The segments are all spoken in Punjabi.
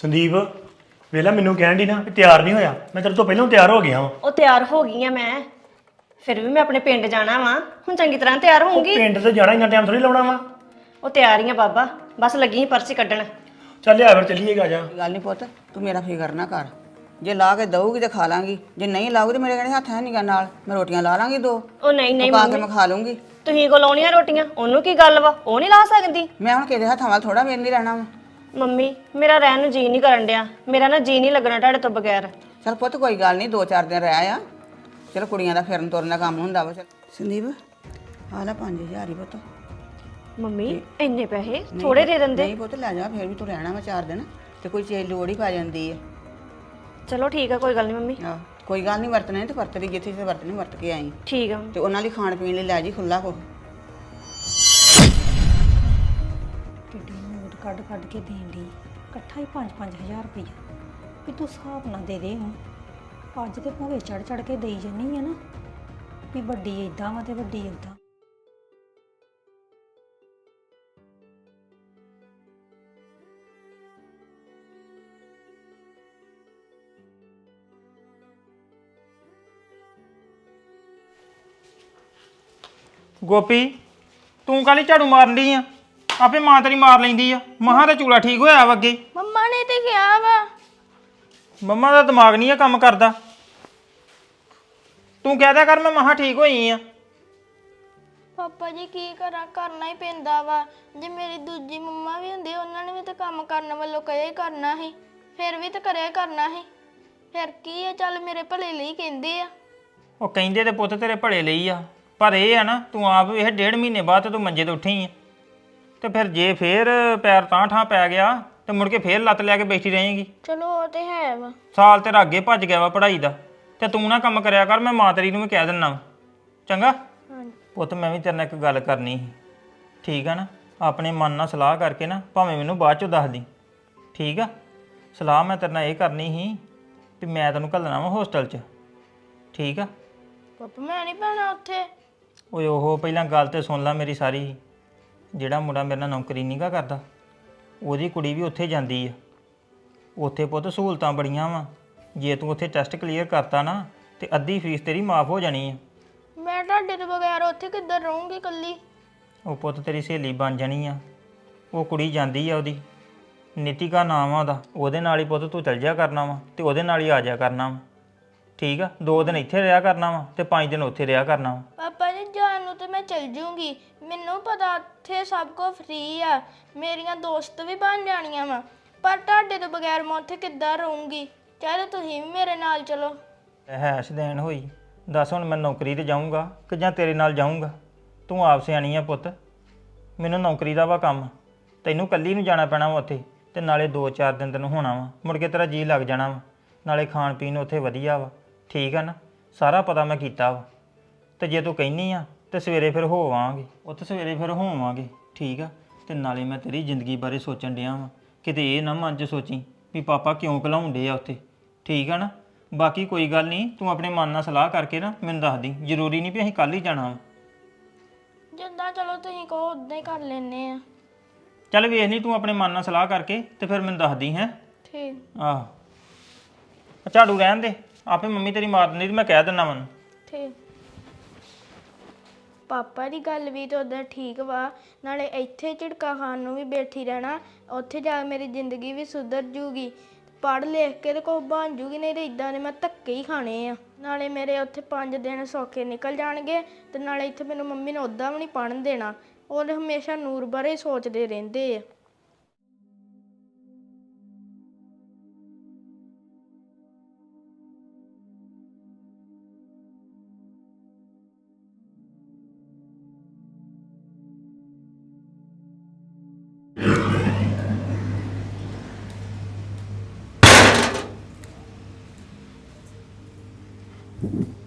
ਸੰਦੀਪ ਵੇਲਾ ਮੈਨੂੰ ਕਹਿਣ ਦੀ ਨਾ ਵੀ ਤਿਆਰ ਨਹੀਂ ਹੋਇਆ। ਮੈਂ ਤੇਰੇ ਤੋਂ ਪਹਿਲਾਂ ਤਿਆਰ ਹੋ ਗਿਆ ਵਾਂ। ਉਹ ਤਿਆਰ ਹੋ ਗਈ ਆ ਮੈਂ। ਫਿਰ ਵੀ ਮੈਂ ਆਪਣੇ ਪਿੰਡ ਜਾਣਾ ਵਾਂ। ਹੁਣ ਚੰਗੀ ਤਰ੍ਹਾਂ ਤਿਆਰ ਹੋਊਂਗੀ। ਪਿੰਡ ਤੇ ਜਾਣਾ ਇੰਨਾ ਟਾਈਮ ਥੋੜੀ ਲਾਉਣਾ ਵਾ। ਉਹ ਤਿਆਰ ਹੀ ਆ ਬਾਬਾ। ਬਸ ਲੱਗੀ ਸੀ ਪਰਚੀ ਕੱਢਣ। ਚੱਲ ਆ ਫਿਰ ਚੱਲੀਏਗਾ ਜਾ। ਗੱਲ ਨਹੀਂ ਪੁੱਤ ਤੂੰ ਮੇਰਾ ਫਿਕਰ ਨਾ ਕਰ। ਜੇ ਲਾ ਕੇ ਦਊਗੀ ਤੇ ਖਾ ਲਾਂਗੀ। ਜੇ ਨਹੀਂ ਲਾਊਗੀ ਤੇ ਮੇਰੇ ਕਹਿੰਦੇ ਹੱਥ ਹੈ ਨਹੀਂ ਨਾਲ। ਮੈਂ ਰੋਟੀਆਂ ਲਾ ਲਾਂਗੀ ਦੋ। ਉਹ ਨਹੀਂ ਨਹੀਂ ਕੇ ਮੈਂ ਖਾ ਲੂੰਗੀ ਤੁਸੀਂ ਕੋ ਲਾਉਣੀਆਂ ਰੋਟੀਆਂ? ਉਹਨੂੰ ਕੀ ਗੱਲ ਵਾ? ਉਹ ਨਹੀਂ ਲਾ ਸਕਦੀ। ਮੈਂ ਹੁਣ ਕਿਹਦੇ ਹੱਥਾਂ ਵੱਲ ਥੋੜਾ ਵੇਰ ਨਹੀਂ ਰਹਿਣਾ ਵਾ। ਮੰਮੀ ਮੇਰਾ ਰਹਿਣ ਨੂੰ ਜੀ ਨਹੀਂ ਕਰਨ ਡਿਆ। ਮੇਰਾ ਨਾ ਜੀ ਨਹੀਂ ਲੱਗਣਾ ਤੁਹਾਡੇ ਤੋਂ ਬਗੈਰ। ਚਲ ਪੁੱਤ ਕੋਈ ਗੱਲ ਨਹੀਂ ਦੋ ਚਾਰ ਦਿਨ ਰਹਿ ਆ। ਚਲ ਕੁੜੀਆਂ ਦਾ ਫਿਰਨ ਤੁਰਨ ਦਾ ਕੰਮ ਹੁੰਦਾ ਵਾ ਚਲ। ਸੰਦੀਪ ਆ ਲੈ 5000 ਹੀ ਪੁੱਤ। ਮੰਮੀ ਇੰਨੇ ਪੈਸੇ ਥੋੜੇ ਦੇ ਦਿੰਦੇ। ਨਹੀਂ ਪੁੱਤ ਲੈ ਜਾ ਫਿਰ ਵੀ ਤੂੰ ਰਹਿਣਾ ਵਾ ਚਾਰ ਦਿਨ ਤੇ ਕੋਈ ਚੀਜ਼ ਲੋੜ ਹੀ ਪੈ ਜਾਂਦੀ ਹੈ ਚਲੋ ਠੀਕ ਆ ਕੋਈ ਗੱਲ ਨਹੀਂ ਮੰਮੀ। ਕੋਈ ਗੱਲ ਨਹੀਂ ਵਰਤਣੇ ਤੇ ਵਰਤ ਲਈ ਜਿੱਥੇ ਤੇ ਵਰਤਣੀ ਵਰਤ ਕੇ ਆਈ। ਠੀਕ ਆ। ਤੇ ਉਹਨਾਂ ਲਈ ਖਾਣ ਪੀਣ ਲਈ ਲੈ ਜੀ ਖੁੱਲਾ ਕੋ ਕੱਢ ਕੱਢ ਕੇ ਦੇਣ ਦੀ ਇਕੱਠਾ ਹੀ 5-5000 ਰੁਪਈਆ। ਵੀ ਤੂੰ ਹਿਸਾਬ ਨਾਲ ਦੇ ਦੇ ਹੁਣ। ਅੱਜ ਤੇ ਭੂਏ ਚੜ ਚੜ ਕੇ ਦੇਈ ਜੰਨੀ ਆ ਨਾ। ਵੀ ਵੱਡੀ ਇਦਾਂ ਵਾ ਤੇ ਵੱਡੀ ਇਦਾਂ ਗੋਪੀ, ਤੂੰ ਕਾਲੀ ਝਾੜੂ ਮਾਰਨ ਦੀ ਆ? ਆਪੇ ਮਾਂ ਤੇਰੀ ਮਾਰ ਲੈਂਦੀ ਆ। ਮਹਾਂ ਦਾ ਚੂਲਾ ਠੀਕ ਹੋਇਆ ਵਾ ਅੱਗੇ? ਮੰਮਾ ਨੇ ਤੇ ਕਿਹਾ ਵਾ। ਮੰਮਾ ਦਾ ਦਿਮਾਗ ਨਹੀਂ ਆ ਕੰਮ ਕਰਦਾ। ਤੂੰ ਕਹਿਦਾ ਕਰ ਮੈਂ ਮਹਾਂ ਠੀਕ ਹੋਈ ਆ। ਪਾਪਾ ਜੀ ਕੀ ਕਰਾਂ ਕਰਨਾ ਹੀ ਪੈਂਦਾ ਵਾ। ਜੇ ਮੇਰੀ ਦੂਜੀ ਮੰਮਾ ਵੀ ਹੁੰਦੀ ਉਹਨਾਂ ਨੇ ਵੀ ਤਾਂ ਕੰਮ ਕਰਨ ਵੱਲੋਂ ਕਹੇ ਕਰਨਾ ਸੀ। ਫਿਰ ਵੀ ਤਾਂ ਕਰਿਆ ਕਰਨਾ ਸੀ। ਫਿਰ ਕੀ ਆ ਚੱਲ ਮੇਰੇ ਭਲੇ ਲਈ ਕਹਿੰਦੇ ਆ। ਉਹ ਕਹਿੰਦੇ ਤੇ ਪੁੱਤ ਤੇਰੇ ਭਲੇ ਲਈ ਆ। ਪਰ ਇਹ ਆ ਨਾ ਤੂੰ ਆਪ ਇਹ ਡੇਢ ਮਹੀਨੇ ਬਾਅਦ ਤੂੰ ਮੰਜੇ ਤੇ ਉੱਠੀ ਆ। ਤੇ ਫਿਰ ਜੇ ਫੇਰ ਪੈਰ ਤਾਂ ਠਾਂ ਪੈ ਗਿਆ ਤੇ ਮੁੜ ਕੇ ਫੇਰ ਲੱਤ ਲੈ ਕੇ ਬੈਠੀ ਰਹੇਂਗੀ। ਚਲੋ ਉਹ ਤੇ ਹੈ ਵਾ। ਸਾਲ ਤੇਰਾ ਅੱਗੇ ਭੱਜ ਗਿਆ ਵਾ ਪੜ੍ਹਾਈ ਦਾ ਤੇ ਤੂੰ ਨਾ ਕੰਮ ਕਰਿਆ ਕਰ ਮੈਂ ਮਾਂ ਤੇਰੀ ਨੂੰ ਵੀ ਕਹਿ ਦਿੰਨਾ ਵਾ। ਚੰਗਾ? ਹਾਂਜੀ। ਪੁੱਤ ਮੈਂ ਵੀ ਤੇਰੇ ਨਾਲ ਇੱਕ ਗੱਲ ਕਰਨੀ ਸੀ। ਠੀਕ ਆ ਨਾ? ਆਪਣੇ ਮਨ ਨਾਲ ਸਲਾਹ ਕਰਕੇ ਨਾ ਭਾਵੇਂ ਮੈਨੂੰ ਬਾਅਦ ਚੋਂ ਦੱਸ ਦੀ। ਠੀਕ ਆ? ਸਲਾਹ ਮੈਂ ਤੇਰੇ ਨਾਲ ਇਹ ਕਰਨੀ ਸੀ ਵੀ ਮੈਂ ਤੈਨੂੰ ਘੱਲਣਾ ਵਾ ਹੋਸਟਲ 'ਚ। ਠੀਕ ਆ? ਪਾਪਾ ਮੈਂ ਨਹੀਂ ਪੈਣਾ ਉੱਥੇ। ਓਏ ਉਹ ਪਹਿਲਾਂ ਗੱਲ ਤੇ ਸੁਣ ਲੈ ਮੇਰੀ ਸਾਰੀ। ਜਿਹੜਾ ਮੁੰਡਾ ਮੇਰੇ ਨਾਲ ਨੌਕਰੀ ਨਹੀਂਗਾ ਕਰਦਾ ਉਹਦੀ ਕੁੜੀ ਵੀ ਉੱਥੇ ਜਾਂਦੀ ਆ। ਉੱਥੇ ਪੁੱਤ ਸਹੂਲਤਾਂ ਬੜੀਆਂ ਵਾ। ਜੇ ਤੂੰ ਉੱਥੇ ਟੈਸਟ ਕਲੀਅਰ ਕਰਤਾ ਨਾ ਤੇ ਅੱਧੀ ਫੀਸ ਤੇਰੀ ਮਾਫ ਹੋ ਜਾਣੀ ਆ। ਮੈਂ ਤੁਹਾਡੇ ਤੋਂ ਬਗੈਰ ਉੱਥੇ ਕਿੱਧਰ ਰਹੂੰਗੀ ਇਕੱਲੀ? ਉਹ ਪੁੱਤ ਤੇਰੀ ਸਹੇਲੀ ਬਣ ਜਾਣੀ ਆ। ਉਹ ਕੁੜੀ ਜਾਂਦੀ ਆ ਉਹਦੀ। ਨੀਤਿਕਾ ਨਾਮ ਆ ਉਹਦਾ। ਉਹਦੇ ਨਾਲ ਹੀ ਪੁੱਤ ਤੂੰ ਚੱਲ ਜਾ ਕਰਨਾ ਵਾ ਤੇ ਉਹਦੇ ਨਾਲ ਹੀ ਆ ਜਾ ਕਰਨਾ ਵਾ। ਠੀਕ ਆ? ਦੋ ਦਿਨ ਇੱਥੇ ਰਿਹਾ ਕਰਨਾ ਵਾ ਤੇ ਪੰਜ ਦਿਨ ਉੱਥੇ ਰਿਹਾ ਕਰਨਾ ਵਾ। ਪਾਪਾ ਜਾਣ ਨੂੰ ਤੇ ਮੈਂ ਚਲ ਜੂੰਗੀ। ਮੈਨੂੰ ਪਤਾ ਉੱਥੇ ਸਭ ਕੁਝ ਫ੍ਰੀ ਆ। ਮੇਰੀਆਂ ਦੋਸਤ ਵੀ ਬਣ ਜਾਣੀਆਂ ਵਾ। ਪਰ ਤੁਹਾਡੇ ਤੋਂ ਬਗੈਰ ਮੈਂ ਉੱਥੇ ਕਿੱਦਾਂ ਰਹੂੰਗੀ? ਚਾਹੇ ਤੁਸੀਂ ਵੀ ਮੇਰੇ ਨਾਲ ਚਲੋ। ਹੈਸ਼ ਦੇਣ ਹੋਈ। ਦੱਸ ਹੁਣ ਮੈਂ ਨੌਕਰੀ ਤੇ ਜਾਊਂਗਾ ਕਿ ਜਾਂ ਤੇਰੇ ਨਾਲ ਜਾਊਂਗਾ? ਤੂੰ ਆਪ ਸਿਆਣੀ ਆ ਪੁੱਤ। ਮੈਨੂੰ ਨੌਕਰੀ ਦਾ ਵਾ ਕੰਮ। ਤੈਨੂੰ ਕੱਲੀ ਨੂੰ ਜਾਣਾ ਪੈਣਾ ਵਾ ਉੱਥੇ ਤੇ ਨਾਲੇ 2-4 ਦਿਨ ਤੈਨੂੰ ਹੋਣਾ ਵਾ। ਮੁੜ ਕੇ ਤੇਰਾ ਜੀ ਲੱਗ ਜਾਣਾ ਵਾ। ਨਾਲੇ ਖਾਣ ਪੀਣ ਉੱਥੇ ਵਧੀਆ ਵਾ। ਠੀਕ ਆ ਨਾ? ਸਾਰਾ ਪਤਾ ਮੈਂ ਕੀਤਾ ਵਾ। ਤੇ ਜੇ ਤੂੰ ਕਹਿਨੀ ਆ ਤੇ ਸਵੇਰੇ ਫਿਰ ਹੋਵਾਂਗੇ ਉੱਥੇ ਸਵੇਰੇ ਫਿਰ ਹੋਵਾਂਗੇ ਠੀਕ ਆ? ਤੇ ਨਾਲੇ ਮੈਂ ਤੇਰੀ ਜ਼ਿੰਦਗੀ ਬਾਰੇ ਸੋਚਣ ਡਿਆ ਵਾਂ। ਕਿਤੇ ਇਹ ਨਾ ਮਨ 'ਚ ਸੋਚੀ ਵੀ ਪਾਪਾ ਕਿਉਂ ਘਲਾਉਂਦੇ ਆ ਉੱਥੇ। ਠੀਕ ਆ ਨਾ? ਬਾਕੀ ਕੋਈ ਗੱਲ ਨਹੀਂ ਤੂੰ ਆਪਣੇ ਮਨ ਨਾਲ ਸਲਾਹ ਕਰਕੇ ਨਾ ਮੈਨੂੰ ਦੱਸ ਦੀ। ਜ਼ਰੂਰੀ ਨਹੀਂ ਵੀ ਅਸੀਂ ਕੱਲ ਹੀ ਜਾਣਾ ਵਾ। ਜਿੱਦਾਂ ਚਲੋ ਤੁਸੀਂ ਕਹੋ ਉਦਾਂ ਹੀ ਕਰ ਲੈਨੇ ਆ। ਚੱਲ ਵੇਖ ਲਈ ਤੂੰ ਆਪਣੇ ਮਨ ਨਾਲ ਸਲਾਹ ਕਰਕੇ ਤੇ ਫਿਰ ਮੈਨੂੰ ਦੱਸ ਦੀ ਹੈ? ਠੀਕ। ਆਹ। ਝਾੜੂ ਰਹਿਣ ਦੇ। ਆਪੇ ਮੰਮੀ ਤੇਰੀ ਮਾਰ ਦਿੰਦੀ ਤੇ ਮੈਂ ਕਹਿ ਦਿੰਦਾ ਮਨ ਠੀਕ। ਪਾਪਾ ਦੀ ਗੱਲ ਵੀ ਤਾਂ ਉੱਦਾਂ ਠੀਕ ਵਾ। ਨਾਲੇ ਇੱਥੇ ਝਿੜਕਾ ਖਾਣ ਨੂੰ ਵੀ ਬੈਠੀ ਰਹਿਣਾ, ਉੱਥੇ ਜਾ ਕੇ ਮੇਰੀ ਜ਼ਿੰਦਗੀ ਵੀ ਸੁਧਰ ਜੂਗੀ। ਪੜ੍ਹ ਲਿਖ ਕੇ ਤੇ ਕੁਛ ਬਣ ਜੂਗੀ, ਨਹੀਂ ਤੇ ਇਦਾਂ ਦੇ ਮੈਂ ਧੱਕੇ ਹੀ ਖਾਣੇ ਆ। ਨਾਲੇ ਮੇਰੇ ਉੱਥੇ 5 ਦਿਨ ਸੌਖੇ ਨਿਕਲ ਜਾਣਗੇ ਤੇ ਨਾਲੇ ਇੱਥੇ ਮੈਨੂੰ ਮੰਮੀ ਨੇ ਉੱਦਾਂ ਵੀ ਨਹੀਂ ਪੜ੍ਹਨ ਦੇਣਾ। ਉਹ ਹਮੇਸ਼ਾ ਨੂਰ ਬਾਰੇ ਸੋਚਦੇ ਰਹਿੰਦੇ ਆ।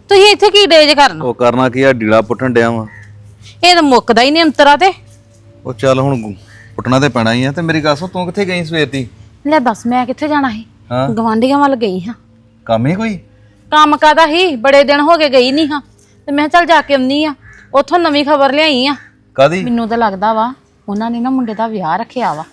ਤੁਸੀਂ ਇੱਥੇ ਕੀ ਡੇਜ ਕਰਨ? ਉਹ ਕਰਨਾ ਕੀ ਆ ਢੀਲਾ ਪੁੱਟਣ ਡਿਆ ਵਾ। ਇਹ ਤਾਂ ਮੁੱਕਦਾ ਹੀ ਨਹੀਂ ਅੰਤਰਾ ਤੇ। ਉਹ ਚੱਲ ਹੁਣ ਗੁ- ਪੁੱਟਣਾ ਤੇ ਪੈਣਾ ਹੀ ਆ ਤੇ ਮੇਰੀ ਗੱਲ ਸੁਣ ਤੂੰ ਕਿੱਥੇ ਗਈ ਸਵੇਰ ਦੀ? ਲੈ ਦੱਸ ਮੈਂ ਕਿੱਥੇ ਜਾਣਾ ਸੀ? ਹਾਂ। ਗਵਾਂਢੀਆਂ ਵੱਲ ਗਈ ਹਾਂ। ਕੰਮ ਹੀ ਕੋਈ? ਕੰਮ ਕਾਦਾ ਹੀ ਬੜੇ ਦਿਨ ਹੋ ਗਏ ਗਈ ਨਹੀਂ ਹਾਂ। ਤੇ ਮੈਂ ਕਿਹਾ ਚੱਲ ਜਾ ਕੇ ਆਉਣੀ ਆ ਉੱਥੋਂ ਨਵੀਂ ਖਬਰ ਲਿਆਈ ਆ ਕਾਦੀ ਮੈਨੂੰ ਤਾਂ ਲੱਗਦਾ ਵਾ ਉਹਨਾਂ ਨੇ ਨਾ ਮੁੰਡੇ ਦਾ ਵਿਆਹ ਰੱਖਿਆ ਵਾ।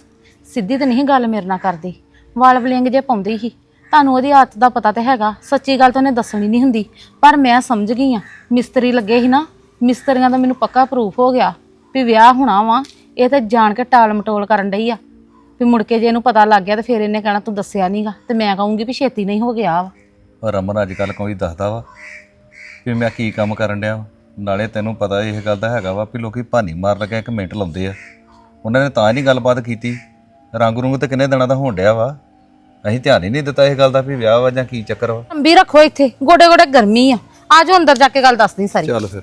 ਸਿੱਧੀ ਤਾਂ ਨਹੀਂ ਗੱਲ ਮੇਰੇ ਨਾਲ ਕਰਦੀ। ਵਾਲ ਬਲਿੰਗ ਜੇ ਪਾਉਂਦੀ ਸੀ। ਤੁਹਾਨੂੰ ਉਹਦੀ ਆਦਤ ਦਾ ਪਤਾ ਤੇ ਹੈਗਾ, ਸੱਚੀ ਗੱਲ ਤਾਂ ਉਹਨੇ ਦੱਸਣੀ ਨਹੀਂ ਹੁੰਦੀ। ਪਰ ਮੈਂ ਸਮਝ ਗਈ ਆ ਮਿਸਤਰੀ ਲੱਗੇ ਸੀ ਨਾ, ਮਿਸਤਰੀਆਂ ਦਾ ਮੈਨੂੰ ਪੱਕਾ ਪ੍ਰੂਫ ਹੋ ਗਿਆ ਵੀ ਵਿਆਹ ਹੋਣਾ ਵਾ, ਇਹ ਤਾਂ ਜਾਣ ਕੇ ਟਾਲ ਮਟੋਲ ਕਰਨ ਡਈ ਆ। ਵੀ ਮੁੜ ਕੇ ਜੇ ਇਹਨੂੰ ਪਤਾ ਲੱਗ ਗਿਆ ਤੇ ਫਿਰ ਇਹਨੇ ਕਹਿਣਾ, ਤੂੰ ਦੱਸਿਆ ਨਹੀਂਗਾ ਤੇ ਮੈਂ ਕਹੂੰਗੀ ਵੀ ਛੇਤੀ ਨਹੀਂ ਹੋ ਗਿਆ ਵਾ। ਪਰ ਰਮਨ ਅੱਜ ਕੱਲ ਕੋਈ ਦੱਸਦਾ ਵਾ ਵੀ ਮੈਂ ਕੀ ਕੰਮ ਕਰਨ ਡਿਆ ਵਾਂ। ਨਾਲੇ ਤੈਨੂੰ ਪਤਾ ਇਹ ਗੱਲ ਦਾ ਹੈਗਾ ਵਾ ਵੀ ਲੋਕੀ ਭਾਨੀ ਮਾਰ ਲੱਗਾ ਇੱਕ ਮਿੰਟ ਲਾਉਂਦੇ ਆ। ਉਹਨਾਂ ਨੇ ਤਾਂ ਹੀ ਨਹੀਂ ਗੱਲਬਾਤ ਕੀਤੀ। ਰੰਗ ਰੁੰਗ ਤੇ ਕਿੰਨੇ ਦਿਨਾਂ ਦਾ ਹੋਣ ਡਿਆ ਵਾ। ਅਸੀਂ ਧਿਆਨ ਹੀ ਨਹੀਂ ਦਿੱਤਾ ਇਹ ਗੱਲ ਦਾ ਵੀ ਵਿਆਹ ਵਾ ਜਾਂ ਕੀ ਚੱਕਰ ਵਾ। ਅੰਬੀ ਰੱਖੋ ਇੱਥੇ ਗੋਡੇ ਗੋਡੇ ਗਰਮੀ ਆ। ਆਜੋ ਅੰਦਰ ਜਾ ਕੇ ਗੱਲ ਦੱਸਦੀ ਸਾਰੀ। ਚੱਲ ਫਿਰ।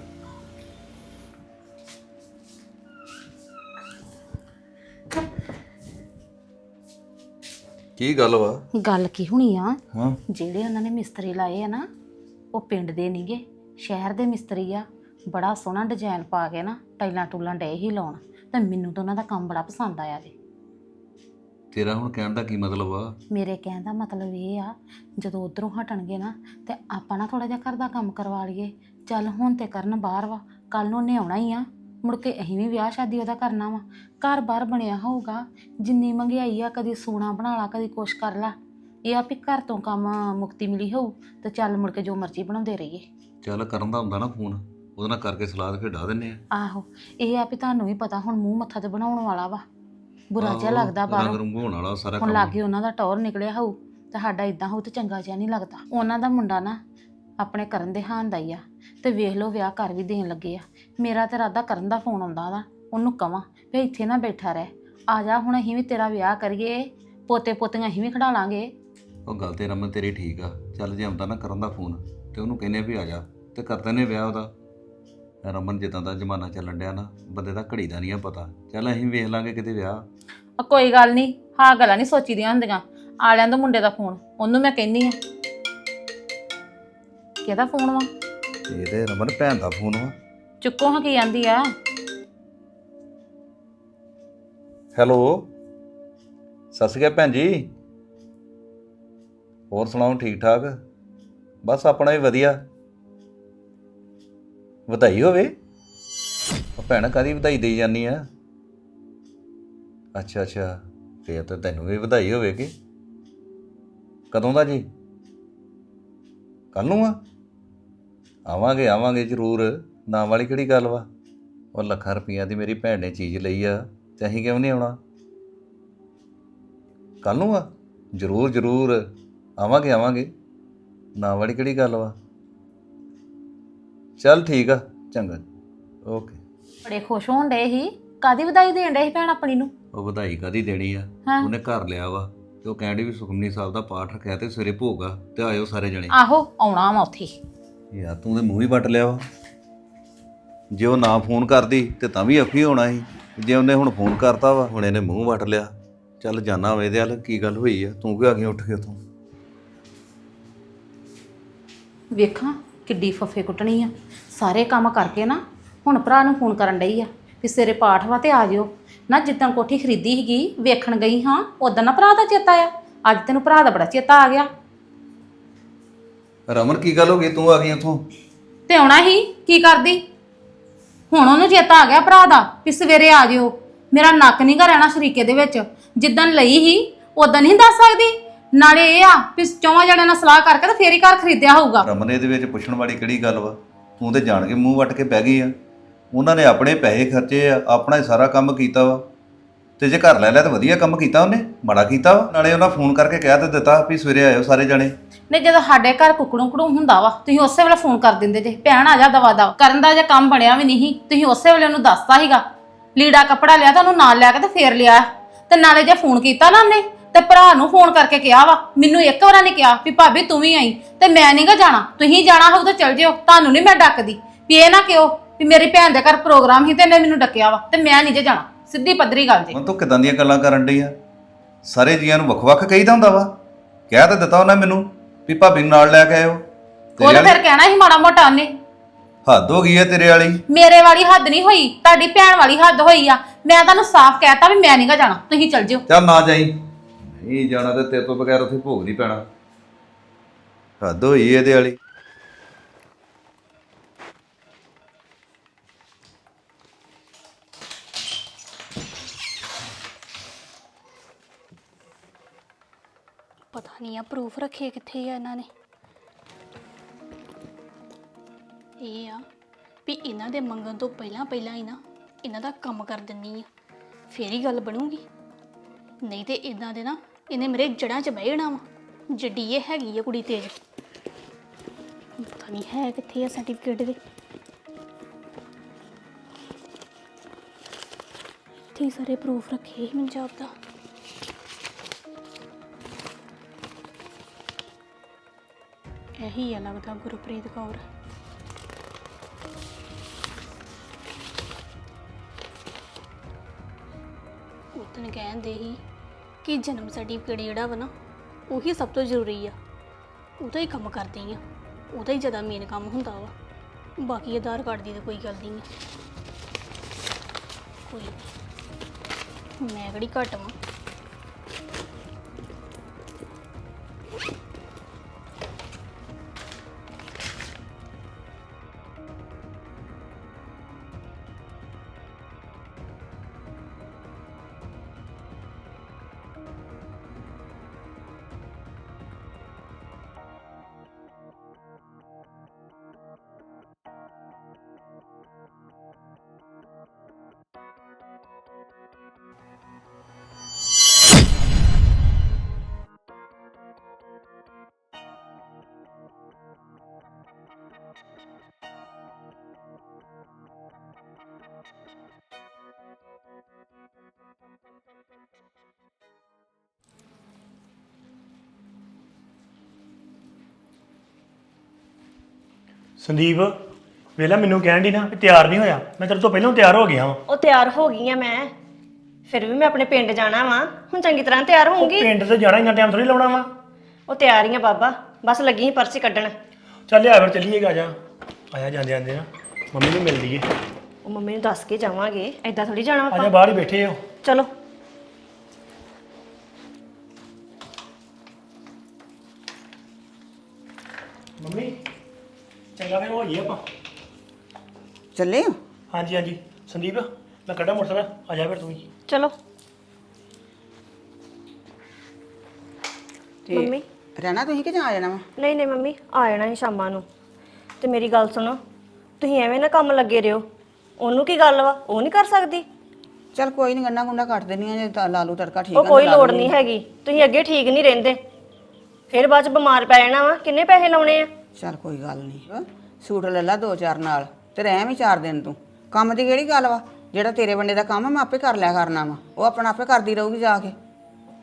ਕੀ ਗੱਲ ਵਾ? ਗੱਲ ਕੀ ਹੋਣੀ ਆ? ਹਾਂ। ਜਿਹੜੇ ਉਹਨਾਂ ਨੇ ਮਿਸਤਰੀ ਲਾਏ ਆ ਨਾ ਉਹ ਪਿੰਡ ਦੇ ਨਹੀਂਗੇ ਸ਼ਹਿਰ ਦੇ ਮਿਸਤਰੀ ਆ। ਬੜਾ ਸੋਹਣਾ ਡਿਜ਼ਾਈਨ ਪਾ ਕੇ ਨਾ ਟਾਈਲਾਂ ਟੂਲਾਂ ਡੇ ਹੀ ਲਾਉਣ। ਤੇ ਮੈਨੂੰ ਤਾਂ ਉਹਨਾਂ ਦਾ ਕੰਮ ਬੜਾ ਪਸੰਦ ਆਇਆ ਜੀ। ਤੇਰਾ ਹੁਣ ਕਹਿਣ ਦਾ ਕੀ ਮਤਲਬ ਆ? ਮੇਰੇ ਕਹਿਣ ਦਾ ਮਤਲਬ ਇਹ ਆ ਜਦੋਂ ਉਧਰੋਂ ਹਟਣਗੇ ਨਾ ਤੇ ਆਪਾਂ ਨਾ ਥੋੜਾ ਜਿਹਾ ਘਰ ਦਾ ਕੰਮ ਕਰਵਾ ਲਈਏ। ਚੱਲ ਹੁਣ ਤੇ ਕਰਨ ਬਾਹਰ ਵਾ ਕੱਲ ਨੂੰ ਉਹਨੇ ਆਉਣਾ ਹੀ ਆ। ਮੁੜ ਕੇ ਅਸੀਂ ਵੀ ਵਿਆਹ ਸ਼ਾਦੀ ਉਹਦਾ ਕਰਨਾ ਵਾ। ਘਰ ਬਾਹਰ ਬਣਿਆ ਹੋਊਗਾ ਜਿੰਨੀ ਮਹਿੰਗਾਈ ਆ ਕਦੀ ਸੋਨਾ ਬਣਾ ਲਾ ਕਦੀ ਕੁਛ ਕਰ ਲਾ। ਇਹ ਆ ਵੀ ਘਰ ਤੋਂ ਕੰਮ ਮੁਕਤੀ ਮਿਲੀ ਹੋਊ ਤੇ ਚੱਲ ਮੁੜ ਕੇ ਜੋ ਮਰਜ਼ੀ ਬਣਾਉਂਦੇ ਰਹੀਏ। ਚੱਲ ਕਰਨ ਦਾ ਹੁੰਦਾ ਨਾ ਫੋਨ ਉਹਦੇ ਨਾਲ ਕਰਕੇ ਸਲਾਹ ਫਿਰ ਡਾ ਦਿੰਨੇ ਆ। ਆਹੋ ਇਹ ਆ ਵੀ ਤੁਹਾਨੂੰ ਵੀ ਪਤਾ ਹੁਣ ਮੂੰਹ ਮੱਥਾ ਤੇ ਬਣਾਉਣ ਵਾਲਾ ਵਾ। ਬੁਰਾ ਜਿਹਾ ਲੱਗਦਾ ਬਾਹਰੋਂ। ਰੰਗ ਹੋਣ ਵਾਲਾ ਸਾਰਾ ਹੁਣ ਕੰਮ। ਲਾਗੇ ਉਹਨਾਂ ਦਾ ਟੌਰ ਨਿਕਲਿਆ ਹੋਊ ਤੇ ਸਾਡਾ ਇਦਾਂ ਹੋਊ ਤੇ ਚੰਗਾ ਜਿਹਾ ਨਹੀਂ ਲੱਗਦਾ। ਉਹਨਾਂ ਦਾ ਮੁੰਡਾ ਨਾ ਆਪਣੇ ਕਰਨ ਦੇ ਹਾਨ ਦਾ ਹੀ ਆ ਤੇ ਵੇਖ ਲਓ ਵਿਆਹ ਕਰ ਵੀ ਦੇਣ ਲੱਗੇ ਆ। ਮੇਰਾ ਤੇ ਰਾਦਾ ਕਰਨ ਦਾ ਫੋਨ ਆਉਂਦਾ ਵਾ ਉਹਨੂੰ ਕਵਾਂ ਵੀ ਇੱਥੇ ਨਾ ਬੈਠਾ ਰਹਿ। ਆ ਜਾ ਹੁਣ ਅਸੀਂ ਵੀ ਤੇਰਾ ਵਿਆਹ ਕਰੀਏ ਪੋਤੇ ਪੋਤੀਆਂ ਅਸੀਂ ਵੀ ਖੜਾ ਲਾਂਗੇ। ਉਹ ਗੱਲ ਤੇ ਰਮਨ ਤੇਰੀ ਠੀਕ ਆ ਚੱਲ ਜੇ ਆਉਂਦਾ ਨਾ ਕਰਨ ਦਾ ਫੋਨ ਤੇ ਉਹਨੂੰ ਕਹਿੰਨੇ ਵੀ ਆ ਜਾ ਤੇ ਕਰ ਦਿੰਨੇ ਵਿਆਹ ਉਹਦਾ। ਰਮਨ ਜਿੱਦਾਂ ਦਾ ਜ਼ਮਾਨਾ ਚੱਲਣ ਡਿਆ ਨਾ ਬੰਦੇ ਦਾ ਘੜੀ ਦਾ ਨਹੀਂ ਆ ਪਤਾ। ਚੱਲ ਅਸੀਂ ਵੇਖ ਲਾਂਗੇ ਕਿਤੇ ਵਿਆਹ। ਆ ਕੋਈ ਗੱਲ ਨਹੀਂ ਹਾਂ ਗੱਲਾਂ ਨਹੀਂ ਸੋਚੀਦੀਆਂ ਹੁੰਦੀਆਂ। ਆ ਲੈਣ ਦੋ ਮੁੰਡੇ ਦਾ ਫੋਨ ਉਹਨੂੰ ਮੈਂ ਕਹਿੰਨੀ ਆ। ਕਿਹਦਾ ਫੋਨ ਵਾ? ਇਹ ਤੇ ਰਮਨ ਭੈਣ ਦਾ ਫੋਨ ਵਾ। ਚੁੱਕੋ ਹਾਂ ਕੀ ਆਂਦੀ ਆ। ਹੈਲੋ। ਸਤਿ ਸ਼੍ਰੀ ਅਕਾਲ ਭੈਣ ਜੀ। ਹੋਰ ਸੁਣਾਓ ਠੀਕ ਠਾਕ ਬਸ ਆਪਣਾ ਵੀ ਵਧੀਆ। ਵਧਾਈ ਹੋਵੇ। ਉਹ ਭੈਣ ਕਾਦੀ ਵਧਾਈ ਦੇਈ ਜਾਨੀ ਆ? ਅੱਛਾ ਅੱਛਾ। ਫੇਰ ਤਾਂ ਤੈਨੂੰ ਵੀ ਵਧਾਈ ਹੋਵੇਗੀ। ਕਦੋਂ ਦਾ ਜੀ? ਕੱਲ ਨੂੰ ਆ? ਆਵਾਂਗੇ ਆਵਾਂਗੇ ਜ਼ਰੂਰ। ਨਾ ਵਾਲੀ ਕਿਹੜੀ ਗੱਲ ਵਾ? ਉਹ ਲੱਖਾਂ ਰੁਪਈਆ ਦੀ ਮੇਰੀ ਭੈਣ ਨੇ ਚੀਜ਼ ਲਈ ਆ, ਤੇ ਅਸੀਂ ਕਿਉਂ ਨਹੀਂ ਆਉਣਾ? ਕੱਲ ਨੂੰ ਆ? ਜ਼ਰੂਰ ਜ਼ਰੂਰ। ਆਵਾਂਗੇ ਆਵਾਂਗੇ। ਨਾ ਵਾਲੀ ਕਿਹੜੀ ਗੱਲ ਵਾ? ਚੱਲ ਠੀਕ ਆ ਚੰਗਾ ਓਕੇ। ਬੜੇ ਖੁਸ਼ ਹੋਣ ਡੇ ਸੀ। ਕਾਦੀ ਵਧਾਈ ਦੇਣ ਡੇ ਸੀ ਭੈਣ ਆਪਣੀ ਨੂੰ? ਉਹ ਵਧਾਈ ਕਾਦੀ ਦੇਣੀ ਆ? ਹਾਂ। ਉਹਨੇ ਘਰ ਲਿਆ ਵਾ ਤੇ ਉਹ ਕਹਿੰਦੀ ਵੀ ਸੁਖਮਨੀ ਸਾਹਿਬ ਦਾ ਪਾਠ ਰੱਖਿਆ ਤੇ ਸਵੇਰੇ ਭੋਗ ਆ ਤੇ ਆਇਓ ਸਾਰੇ ਜਣੇ। ਆਹੋ ਆਉਣਾ ਵਾ ਉੱਥੇ। ਯਾਰ ਤੂੰ ਤੇ ਮੂੰਹ ਹੀ ਵੱਟ ਲਿਆ ਵਾ। ਜੇ ਉਹ ਨਾ ਫੋਨ ਕਰਦੀ ਤੇ ਤਾਂ ਵੀ ਅੱਖੀ ਹੋਣਾ ਸੀ। ਜੇ ਉਹਨੇ ਹੁਣ ਫੋਨ ਕਰਤਾ ਵਾ ਹੁਣ ਇਹਨੇ ਮੂੰਹ ਵੱਟ ਲਿਆ। ਚੱਲ ਜਾਣਾ ਹੋਵੇ ਇਹਦੇ ਹਲ ਕੀ ਗੱਲ ਹੋਈ ਆ? ਤੂੰ ਕਿਉਂ ਆ ਗਈ ਉੱਠ ਕੇ ਉੱਥੋਂ? ਵੇਖਾਂ। ਕਿੱਡੀ ਫੱਫੇ ਕੁੱਟਣੀ ਆ। ਸਾਰੇ ਕੰਮ ਕਰਕੇ ਨਾ ਹੁਣ ਭਰਾ ਨੂੰ ਫੋਨ ਕਰਨ ਡਈ ਆ ਕਿ ਸਵੇਰੇ ਪਾਠ ਵਾ ਤੇ ਆ ਜਿਓ। ਨਾ ਜਿੱਦਣ ਕੋਠੀ ਖਰੀਦੀ ਸੀਗੀ ਵੇਖਣ ਗਈ ਹਾਂ ਉਦੋਂ ਨਾ ਭਰਾ ਦਾ ਚੇਤਾ ਆ। ਅੱਜ ਤੈਨੂੰ ਭਰਾ ਦਾ ਬੜਾ ਚੇਤਾ ਆ ਗਿਆ। ਰਮਨ ਕੀ ਗੱਲ ਹੋ ਗਈ? ਤੂੰ ਆ ਗਈ ਉੱਥੋਂ? ਤੇ ਆਉਣਾ ਹੀ ਕੀ ਕਰਦੀ? ਹੁਣ ਉਹਨੂੰ ਚੇਤਾ ਆ ਗਿਆ ਭਰਾ ਦਾ ਕਿ ਸਵੇਰੇ ਆ ਜਿਓ। ਮੇਰਾ ਨੱਕ ਨਹੀਂ ਘਰ ਰਹਿਣਾ ਸ਼ਰੀਕੇ ਦੇ ਵਿੱਚ। ਜਿੱਦਣ ਲਈ ਹੀ ਉਦੋਂ ਨਹੀਂ ਦੱਸ ਸਕਦੀ। ਨਾਲੇ ਇਹ ਆ ਵੀ ਚੌਵਾਂ ਜਣਿਆਂ ਨਾਲ ਸਲਾਹ ਕਰਕੇ ਤੇ ਫੇਰ ਹੀ ਘਰ ਖਰੀਦਿਆ ਹੋਊਗਾ। ਰਮਨ ਇਹਦੇ ਵਿੱਚ ਪੁੱਛਣ ਵਾਲੀ ਕਿਹੜੀ ਗੱਲ ਵਾ? ਤੂੰ ਤੇ ਜਾਣ ਕੇ ਮੂੰਹ ਵੱਟ ਕੇ ਬਹਿ ਗਈ ਆ। ਉਹਨਾਂ ਨੇ ਆਪਣੇ ਪੈਸੇ ਖਰਚੇ ਆ ਆਪਣਾ ਹੀ ਸਾਰਾ ਕੰਮ ਕੀਤਾ ਵਾ। ਤੇ ਜੇ ਘਰ ਲੈ ਲਿਆ ਤਾਂ ਵਧੀਆ ਕੰਮ ਕੀਤਾ ਉਹਨੇ ਮਾੜਾ ਕੀਤਾ ਵਾ। ਨਾਲੇ ਉਹਨਾਂ ਫੋਨ ਕਰਕੇ ਕਹਿ ਤੇ ਦਿੱਤਾ ਵੀ ਸਵੇਰੇ ਆਇਓ ਸਾਰੇ ਜਣੇ। ਨਹੀਂ ਜਦੋਂ ਸਾਡੇ ਘਰ ਕੁਕੜੂ ਕੁਕੜੂ ਹੁੰਦਾ ਵਾ ਤੁਸੀਂ ਉਸੇ ਵੇਲੇ ਫੋਨ ਕਰ ਦਿੰਦੇ ਜੇ। ਭੈਣ ਆ ਜਾ ਦਵਾ ਦਵਾ। ਕਰਨ ਦਾ ਜੇ ਕੰਮ ਬਣਿਆ ਵੀ ਨਹੀਂ ਤੁਸੀਂ ਉਸੇ ਵੇਲੇ ਉਹਨੂੰ ਦੱਸਤਾ ਸੀਗਾ। ਲੀੜਾ ਕੱਪੜਾ ਲਿਆ ਤਾਂ ਉਹਨੂੰ ਨਾਲ ਲਿਆ ਕੇ ਤੇ ਫੇਰ ਲਿਆ। ਤੇ ਨਾਲੇ ਜੇ ਫੋਨ ਕੀਤਾ ਨਾ ਉਹਨੇ ਤੇ ਭਰਾ ਨੂੰ ਫੋਨ ਕਰਕੇ ਕਿਹਾ ਵਾ ਮੈਨੂੰ ਇੱਕ ਵਾਰ ਨਹੀਂ ਕਿਹਾ ਵੀ ਭਾਬੀ ਤੂੰ ਵੀ ਆਈ ਤੇ ਮੈਂ ਨਹੀਂਗਾ ਜਾਣਾ। ਤੁਸੀਂ ਜਾਣਾ ਹੋਊ ਤਾਂ ਚਲ ਜਿਓ ਤੁਹਾਨੂੰ ਨਹੀਂ ਮੈਂ ਡੱਕਦੀ। ਵੀ ਇਹ ਨਾ ਕਿਉ ਵੀ ਮੇਰੀ ਭੈਣ ਦੇ ਘਰ ਪ੍ਰੋਗਰਾਮ ਸੀ ਤੇ ਇਹਨੇ ਮੈਨੂੰ ਡੱਕਿਆ ਵਾ ਤੇ ਮੈਂ ਨਹੀਂ ਜੇ ਜਾਣਾ। ਸਿੱਧੀ ਪੱਧਰੀ ਗੱਲ ਜੀ। ਮਨ ਤੂੰ ਕਿਦਾਂ ਦੀਆਂ ਗੱਲਾਂ ਕਰਨ ਡਈ ਆ? ਸਾਰੇ ਜੀਆਂ ਨੂੰ ਵੱਖ-ਵੱਖ ਕਹੀਦਾ ਹੁੰਦਾ ਵਾ। ਕਹਿ ਤਾਂ ਦਿੱਤਾ ਉਹਨਾਂ ਮੈਨੂੰ ਵੀ ਭਾਬੀ ਨੂੰ ਨਾਲ ਲੈ ਕੇ ਆਇਓ। ਤੇਰੇ ਫਿਰ ਕਹਿਣਾ ਸੀ ਮਾੜਾ ਮੋਟਾ ਉਹਨੇ। ਹੱਦ ਹੋ ਗਈ ਹੈ ਤੇਰੇ ਵਾਲੀ? ਮੇਰੇ ਵਾਲੀ ਹੱਦ ਨਹੀਂ ਹੋਈ ਤੁਹਾਡੀ ਭੈਣ ਵਾਲੀ ਹੱਦ ਹੋਈ ਆ। ਮੈਂ ਤੁਹਾਨੂੰ ਸਾਫ਼ ਕਹਿਤਾ ਵੀ ਮੈਂ ਨਹੀਂਗਾ ਜਾਣਾ ਤੁਸੀਂ ਚੱਲ ਜਿਓ। ਚੱਲ ਨਾ ਜਾਈ। ਨਹੀਂ ਜਾਣਾ ਤੇ ਤੇਰੇ ਤੋਂ ਬਗੈਰ ਉੱਥੇ ਭੋਗ ਨਹੀਂ ਪੈਣਾ। ਹੱਦ ਹੋਈ ਇਹਦੇ ਵਾਲੀ। ਪਤਾ ਨਹੀਂ ਆ ਪ੍ਰੂਫ ਰੱਖੇ ਕਿੱਥੇ ਆ ਇਹਨਾਂ ਨੇ। ਇਹ ਆ ਵੀ ਇਹਨਾਂ ਦੇ ਮੰਗਣ ਤੋਂ ਪਹਿਲਾਂ ਪਹਿਲਾਂ ਹੀ ਨਾ ਇਹਨਾਂ ਦਾ ਕੰਮ ਕਰ ਦਿੰਨੀ ਆ। ਫੇਰ ਹੀ ਗੱਲ ਬਣੂਗੀ। ਨਹੀਂ ਤੇ ਇਦਾਂ ਦੇ ਨਾ ਇਹਨੇ ਮੇਰੇ ਜੜਾਂ 'ਚ ਬਹਿ ਜਾਣਾ ਵਾ। ਜੱਡੀ ਇਹ ਹੈਗੀ ਆ ਕੁੜੀ ਤੇਜ। ਪਤਾ ਨਹੀਂ ਹੈ ਕਿੱਥੇ ਆ ਸਰਟੀਫਿਕੇਟ ਦੇ। ਤੇ ਸਾਰੇ ਪ੍ਰੂਫ ਰੱਖੇ ਸੀ ਪੰਜਾਬ ਦਾ। ਇਹੀ ਆ ਲੱਗਦਾ ਗੁਰਪ੍ਰੀਤ ਕੌਰ। ਉਤਨ ਕਹਿੰਦੇ ਹੀ ਕਿ ਜਨਮ ਸਰਟੀਫਿਕੇਟ ਜਿਹੜਾ ਵਾ ਨਾ, ਉਹੀ ਸਭ ਤੋਂ ਜ਼ਰੂਰੀ ਆ। ਉਹਦਾ ਹੀ ਕੰਮ ਕਰਦੀ ਆ ਉਹਦਾ ਹੀ ਜ਼ਿਆਦਾ ਮੇਨ ਕੰਮ ਹੁੰਦਾ ਵਾ। ਬਾਕੀ ਆਧਾਰ ਕਾਰਡ ਦੀ ਤਾਂ ਕੋਈ ਗੱਲ ਨਹੀਂ ਆ। ਕੋਈ ਨੀ। ਮੈਂ ਕਿਹੜੀ ਘੱਟ ਵਾਂ? ਸੰਦੀਪ ਵੇਲਾ ਮੈਨੂੰ ਕਹਿਣ ਦੀ ਨਾ ਵੀ ਤਿਆਰ ਨਹੀਂ ਹੋਇਆ। ਮੈਂ ਤੇਰੇ ਤੋਂ ਪਹਿਲਾਂ ਤਿਆਰ ਹੋ ਗਿਆ ਵਾਂ। ਉਹ ਤਿਆਰ ਹੋ ਗਈ ਆ ਮੈਂ। ਫਿਰ ਵੀ ਮੈਂ ਆਪਣੇ ਪਿੰਡ ਜਾਣਾ ਵਾਂ। ਹੁਣ ਚੰਗੀ ਤਰ੍ਹਾਂ ਤਿਆਰ ਹੋਊਂਗੀ। ਪਿੰਡ ਤੇ ਜਾਣਾ ਇੰਨਾ ਟਾਈਮ ਥੋੜੀ ਲਾਉਣਾ ਵਾ। ਉਹ ਤਿਆਰ ਹੀ ਆ ਬਾਬਾ। ਬਸ ਲੱਗੀ ਸੀ ਪਰਚੀ ਕੱਢਣ। ਚੱਲ ਆ ਫਿਰ ਚੱਲੀਏਗਾ ਜਾ। ਆਇਆ ਜਾਂਦੇ ਜਾਂਦੇ ਨਾ। ਮੰਮੀ ਨੂੰ ਮਿਲ ਲਈਏ ਉਹ ਮੰਮੀ ਨੂੰ ਦੱਸ ਕੇ ਜਾਵਾਂਗੇ। ਐਦਾਂ ਥੋੜੀ ਜਾਣਾ ਆਪਾਂ। ਬਾਹਰ ਹੀ ਬੈਠੇ ਹੋ। ਚਲੋ। ਮੰਮੀ ਚੰਗਾ ਫਿਰ ਹੋਈਏ ਆਪਾਂ। ਚੱਲੇ ਹੋ ਹਾਂਜੀ ਹਾਂਜੀ। ਸੰਦੀਪ ਮੈਂ ਕੱਢਾਂ ਮੋਟਰਸਾਈਕਲ ਆ ਜਾ ਫਿਰ ਤੂੰ ਵੀ। ਚਲੋ। ਤੇ ਮੰਮੀ। ਰਹਿਣਾ ਤੁਸੀਂ ਕਿ ਜਾਂ ਆ ਜਾਣਾ ਵਾ? ਨਹੀਂ ਨਹੀਂ ਮੰਮੀ ਆ ਜਾਣਾ ਸੀ ਸ਼ਾਮਾਂ ਨੂੰ। ਤੇ ਮੇਰੀ ਗੱਲ ਸੁਣੋ ਤੁਸੀਂ ਐਵੇਂ ਨਾ ਕੰਮ ਲੱਗੇ ਰਿਓ ਉਹਨੂੰ ਕੀ ਗੱਲ ਵਾ? ਉਹ ਨਹੀਂ ਕਰ ਸਕਦੀ। ਚੱਲ ਕੋਈ ਨਹੀਂ ਗੰਨਾ ਗੁੰਡਾ ਕੱਟ ਦੇਣੀ ਆ ਜੇ ਤਾਂ ਲਾ ਲੂ ਤੜਕਾ ਠੀਕ ਉਹ ਆ ਕੋਈ ਲੋੜ ਨਹੀਂ ਹੈਗੀ। ਤੁਸੀਂ ਅੱਗੇ ਠੀਕ ਨਹੀਂ ਰਹਿੰਦੇ। ਫਿਰ ਬਾਅਦ ਚ ਬਿਮਾਰ ਪੈ ਜਾਣਾ ਵਾ। ਕਿੰਨੇ ਪੈਸੇ ਲਾਉਣੇ ਆ? ਚੱਲ ਕੋਈ ਗੱਲ ਨਹੀਂ ਸੂਟ ਲੈ ਲਾ ਦੋ ਚਾਰ ਨਾਲ ਤੇ ਰਹਿ ਵੀ ਚਾਰ ਦਿਨ ਤੂੰ। ਕੰਮ ਦੀ ਕਿਹੜੀ ਗੱਲ ਵਾ? ਜਿਹੜਾ ਤੇਰੇ ਬੰਦੇ ਦਾ ਕੰਮ ਆ, ਮੈਂ ਆਪੇ ਕਰ ਲਿਆ ਕਰਨਾ ਵਾ। ਉਹ ਆਪਣਾ ਆਪੇ ਕਰਦੀ ਰਹੂਗੀ ਜਾ ਕੇ।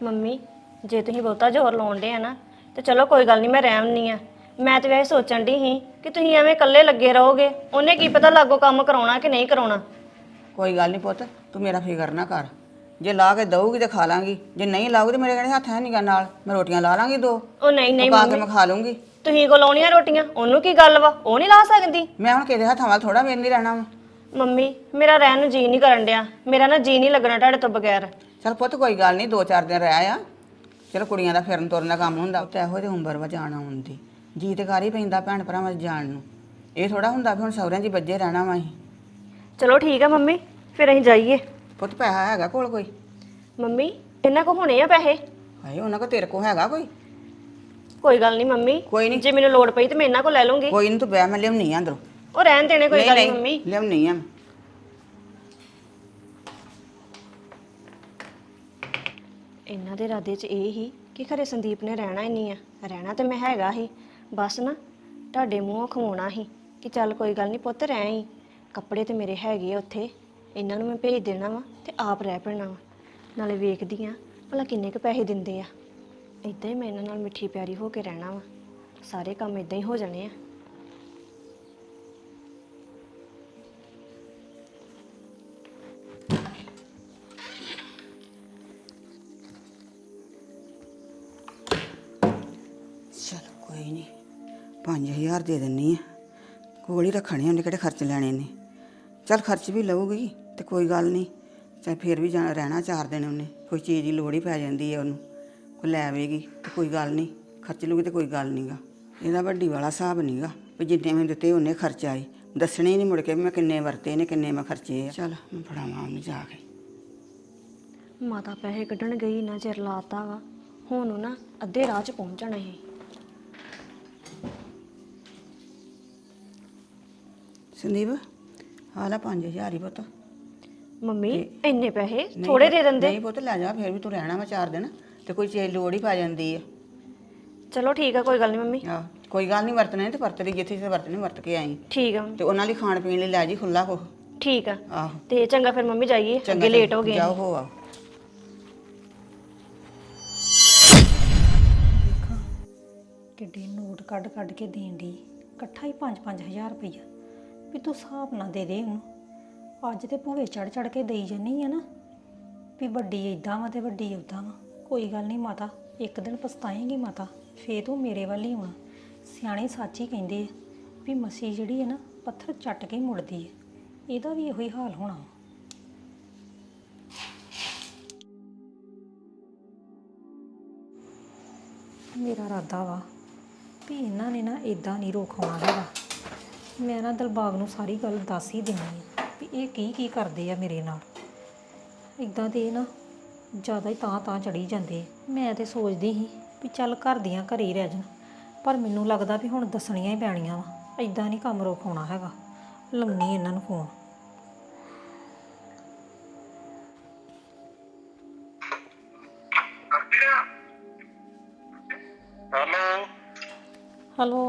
ਮੰਮੀ ਜੇ ਤੁਸੀਂ ਬਹੁਤਾ ਜ਼ੋਰ ਲਾਉਂਦੇ ਆ ਨਾ ਤੇ ਚਲੋ ਕੋਈ ਗੱਲ ਨਹੀਂ ਮੈਂ ਰਹਿਮਨੀ ਆ। ਮੈਂ ਤੇ ਵੈਸੇ ਸੋਚਣ ਦੀ ਸੀ ਕਿ ਤੁਸੀਂ ਐਵੇਂ ਇਕੱਲੇ ਲੱਗੇ ਰਹੋਗੇ। ਉਹਨੇ ਕੀ ਪਤਾ ਲਾਗੋ ਕੰਮ ਕਰਾਉਣਾ ਕਿ ਨਹੀਂ ਕਰਾਉਣਾ। ਕੋਈ ਗੱਲ ਨਹੀਂ ਪੁੱਤ ਤੂੰ ਮੇਰਾ ਫਿਕਰ ਨਾ ਕਰ। ਜੇ ਲਾ ਕੇ ਦਊਗੀ ਤੇ ਖਾ ਲਾਂਗੀ। ਜੇ ਨਹੀਂ ਲਾਊਗੀ ਤੇ ਮੇਰੇ ਕਹਿੰਦੇ ਹੱਥ ਹੈ ਨਹੀਂਗਾ ਨਾਲ ਮੈਂ ਰੋਟੀਆਂ ਲਾ ਲਾਂਗੀ ਦੋ। ਉਹ ਨਹੀਂ ਨਹੀਂ ਕੇ ਮੈਂ ਖਾ ਲੂੰਗੀ। ਤੁਸੀਂ ਕੋ ਲਾਉਣੀਆਂ ਰੋਟੀਆਂ ਉਹਨੂੰ ਕੀ ਗੱਲ ਵਾ? ਉਹ ਨਹੀਂ ਲਾ ਸਕਦੀ? ਮੈਂ ਹੁਣ ਕਿਹਦੇ ਹੱਥਾਂ ਵੱਲ ਥੋੜਾ ਵੇਂਦੀ ਰਹਿਣਾ ਵਾ। ਮੰਮੀ ਮੇਰਾ ਰਹਿਣ ਨੂੰ ਜੀ ਨਹੀਂ ਕਰਨ ਡਿਆ। ਮੇਰਾ ਨਾ ਜੀ ਨਹੀਂ ਲੱਗਣਾ ਤੁਹਾਡੇ ਤੋਂ ਬਗੈਰ। ਚਲ ਪੁੱਤ ਕੋਈ ਗੱਲ ਨਹੀਂ ਦੋ ਚਾਰ ਦਿਨ ਰਹਿ ਆ। ਚਲੋ ਕੁੜੀਆਂ ਦਾ ਫਿਰਨ ਤੁਰਨ ਦਾ ਕੰਮ ਹੁੰਦਾ ਤੇ ਇਹੋ ਜਿਹੀ ਉਮਰ ਵਾ ਜਾਣਾ ਹੁੰਦੀ ਜੀ ਤੇ ਕਰ ਹੀ ਪੈਂਦਾ ਭੈਣ ਭਰਾਵਾਂ 'ਚ ਜਾਣ ਨੂੰ। ਇਹ ਥੋੜਾ ਹੁੰਦਾ ਵੀ ਹੁਣ ਸਹੁਰਿਆਂ 'ਚ ਹੀ ਬੱਜੇ ਰਹਿਣਾ ਵਾ ਅਸੀਂ। ਚਲੋ ਠੀਕ ਆ ਮੰਮੀ ਫਿਰ ਅਸੀਂ ਜਾਈਏ। ਪੁੱਤ ਪੈਸਾ ਹੈਗਾ ਕੋਲ ਕੋਈ? ਮੰਮੀ ਇਹਨਾਂ ਕੋ ਹੋਣੇ ਆ ਪੈਸੇ? ਹਾਏ ਉਹਨਾਂ ਕੋ ਤੇਰੇ ਕੋ ਹੈਗਾ ਕੋਈ? ਕੋਈ ਗੱਲ ਨਹੀਂ ਮੰਮੀ ਕੋਈ ਨੀ। ਜੇ ਮੈਨੂੰ ਲੋੜ ਪਈ ਤੇ ਮੈਂ ਇਹਨਾਂ ਕੋ ਲੈ ਲੂੰਗੀ ਕੋਈ ਨਹੀਂ ਤੂੰ ਬੈ ਮੈਂ ਲਿਆਉਣੀ ਆ ਅੰਦਰੋਂ। ਉਹ ਰਹਿਣ ਦੇਣੇ ਕੋਈ ਗੱਲ ਨਹੀਂ ਮੰਮੀ। ਲਿਆਉਣੀ ਆ ਮੈਂ। ਇਹਨਾਂ ਦੇ ਇਰਾਦੇ 'ਚ ਇਹ ਹੀ ਕਿ ਖਰੇ ਸੰਦੀਪ ਨੇ ਰਹਿਣਾ ਹੀ ਨਹੀਂ ਆ। ਰਹਿਣਾ ਤੇ ਮੈਂ ਹੈਗਾ ਹੀ। ਬਸ ਨਾ ਤੁਹਾਡੇ ਮੂੰਹੋਂ ਖਵਾਉਣਾ ਹੀ ਕਿ ਚੱਲ ਕੋਈ ਗੱਲ ਨਹੀਂ ਪੁੱਤ ਰਹਿ ਹੀ ਕੱਪੜੇ ਤੇ ਮੇਰੇ ਹੈਗੇ ਆ ਉੱਥੇ। ਇਹਨਾਂ ਨੂੰ ਮੈਂ ਭੇਜ ਦੇਣਾ ਵਾ ਤੇ ਆਪ ਰਹਿ ਪੈਣਾ ਵਾ। ਨਾਲੇ ਵੇਖਦੀ ਆ ਭਲਾ ਕਿੰਨੇ ਕੁ ਪੈਸੇ ਦਿੰਦੇ ਆ। ਇਦਾਂ ਹੀ ਮੈਂ ਇਹਨਾਂ ਨਾਲ ਮਿੱਠੀ ਪਿਆਰੀ ਹੋ ਕੇ ਰਹਿਣਾ ਵਾ। ਸਾਰੇ ਕੰਮ ਇਦਾਂ ਹੀ ਹੋ ਜਾਣੇ ਆ। ਚਲ ਕੋਈ ਨਹੀਂ 5000 ਦੇ ਦਿੰਨੀ ਆ। ਕੋਲ ਹੀ ਰੱਖਣੇ ਉਹਨੇ ਕਿਹੜੇ ਖਰਚ ਲੈਣੇ ਨੇ। ਚਲ ਖਰਚ ਵੀ ਲਊਗੀ, ਤੇ ਕੋਈ ਗੱਲ ਨਹੀਂ ਚਾਹੇ ਫਿਰ ਵੀ ਜਾਣਾ, ਰਹਿਣਾ ਚਾਰ ਦਿਨ ਉਹਨੇ, ਕੋਈ ਚੀਜ਼ ਦੀ ਲੋੜ ਹੀ ਪੈ ਜਾਂਦੀ ਹੈ ਉਹਨੂੰ। ਕੋਈ ਲੈ ਆਵੇਗੀ ਤੇ ਕੋਈ ਗੱਲ ਨਹੀਂ ਖਰਚ ਲੂਗੀ ਤੇ ਕੋਈ ਗੱਲ ਨਹੀਂਗਾ। ਇਹਦਾ ਵੱਡੀ ਵਾਲਾ ਹਿਸਾਬ ਨਹੀਂਗਾ ਵੀ ਜਿੰਨੇ ਮੈਂ ਦਿੱਤੇ ਉਹਨੇ ਖਰਚਾ ਹੀ ਦੱਸਣੇ ਹੀ ਨਹੀਂ ਮੁੜ ਕੇ ਵੀ ਮੈਂ ਕਿੰਨੇ ਵਰਤੇ ਨੇ ਕਿੰਨੇ ਮੈਂ ਖਰਚੇ ਆ। ਚਲ ਮੈਂ ਫੜਾਵਾਂ ਉਹਨੂੰ ਜਾ ਕੇ। ਮਾਤਾ ਪੈਸੇ ਕੱਢਣ ਗਈ ਨਾ ਚਿਰ ਲਾਤਾ ਵਾ। ਹੁਣ ਉਹ ਨਾ ਅੱਧੇ ਰਾਹ 'ਚ ਪਹੁੰਚਣਾ ਹੈ। ਸੰਦੀਪ ਹਾਲਾ 5000 ਹੀ ਪੁੱਤ। ਮੰਮੀ ਇੰਨੇ ਪੈਸੇ ਥੋੜੇ ਦੇ ਦਿੰਦੇ। ਨਹੀਂ ਪੁੱਤ ਲੈ ਜਾ ਫਿਰ ਵੀ ਤੂੰ ਰਹਿਣਾ ਵਾ ਚਾਰ ਦਿਨ। ਤੇ ਕੋਈ ਚੀਜ਼ ਲੋੜ ਹੀ ਪੈ ਜਾਂਦੀ ਆ। ਚਲੋ ਠੀਕ ਆ ਕੋਈ ਗੱਲ ਨਹੀਂ ਮੰਮੀ। ਆਹ ਕੋਈ ਗੱਲ ਨਹੀਂ ਵਰਤਣੇ ਤੇ ਵਰਤ ਲਈ ਜਿੱਥੇ ਜਿੱਥੇ ਵਰਤਣੇ ਵਰਤ ਕੇ ਆਈ। ਠੀਕ ਆ। ਤੇ ਉਹਨਾਂ ਲਈ ਖਾਣ ਪੀਣ ਲਈ ਲੈ ਜੀ ਖੁੱਲਾ ਕੁਛ। ਠੀਕ ਆ। ਆਹੋ। ਤੇ ਚੰਗਾ ਫਿਰ ਮੰਮੀ ਜਾਈਏ ਅੱਗੇ ਲੇਟ ਹੋ ਗਏ ਜਾਓ ਹੋ ਆਓ। ਦੇਖਾਂ ਕਿੱਡੇ ਨੋਟ ਕੱਢ ਕੱਢ ਕੇ ਦੇਣ ਦੀ ਇਕੱਠਾ ਹੀ 5-5000 ਰੁਪਈਆ। ਵੀ ਤੂੰ ਹਿਸਾਬ ਨਾ ਦੇ ਦੇ ਉਹਨੂੰ। ਅੱਜ ਤੇ ਭੂਵੇ ਚੜ ਚੜ ਕੇ ਦੇਈ ਜਾਨੀ ਆ ਨਾ। ਵੀ ਵੱਡੀ ਇਦਾਂ ਵਾ ਤੇ ਵੱਡੀ ਉਦਾਂ ਵਾ। ਕੋਈ ਗੱਲ ਨਹੀਂ ਮਾਤਾ, ਇੱਕ ਦਿਨ ਪਛਤਾਏਂਗੀ ਮਾਤਾ, ਫੇਰ ਤੂੰ ਮੇਰੇ ਵੱਲ ਹੀ ਆਉਣਾ। ਸਿਆਣੇ ਸੱਚ ਹੀ ਕਹਿੰਦੇ ਆ ਵੀ ਮਸੀ ਜਿਹੜੀ ਹੈ ਨਾ, ਪੱਥਰ ਚੱਟ ਕੇ ਮੁੜਦੀ ਹੈ ਇਹਦਾ ਵੀ ਇਹੋ ਹੀ ਹਾਲ ਹੋਣਾ। ਵਾ। ਮੇਰਾ ਇਰਾਦਾ ਵਾ ਵੀ ਇਹਨਾਂ ਨੇ ਨਾ ਇਦਾਂ ਨਹੀਂ ਰੋਕਣਾ ਹੈਗਾ। ਮੈਂ ਨਾ ਦਿਲਬਾਗ ਨੂੰ ਸਾਰੀ ਗੱਲ ਦੱਸ ਹੀ ਦੇਣੀ ਆ ਵੀ ਇਹ ਕੀ ਕੀ ਕਰਦੇ ਆ ਮੇਰੇ ਨਾਲ। ਇਦਾਂ ਤੇ ਇਹ ਨਾ ਜ਼ਿਆਦਾ ਹੀ ਤਾਂ ਤਾਂ ਚੜੀ ਜਾਂਦੇ। ਮੈਂ ਤੇ ਸੋਚਦੀ ਸੀ ਵੀ ਚੱਲ ਘਰ ਦੀਆਂ ਘਰੇ ਹੀ ਰਹਿ ਜਾਣ। ਪਰ ਮੈਨੂੰ ਲੱਗਦਾ ਵੀ ਹੁਣ ਦੱਸਣੀਆਂ ਹੀ ਪੈਣੀਆਂ ਵਾ। ਇਦਾਂ ਨਹੀਂ ਕੰਮ ਰੋਕਣਾ ਹੈਗਾ। ਲੰਮੀ ਇਹਨਾਂ ਨੂੰ ਫੋਨ। ਹੈਲੋ। ਹੈਲੋ।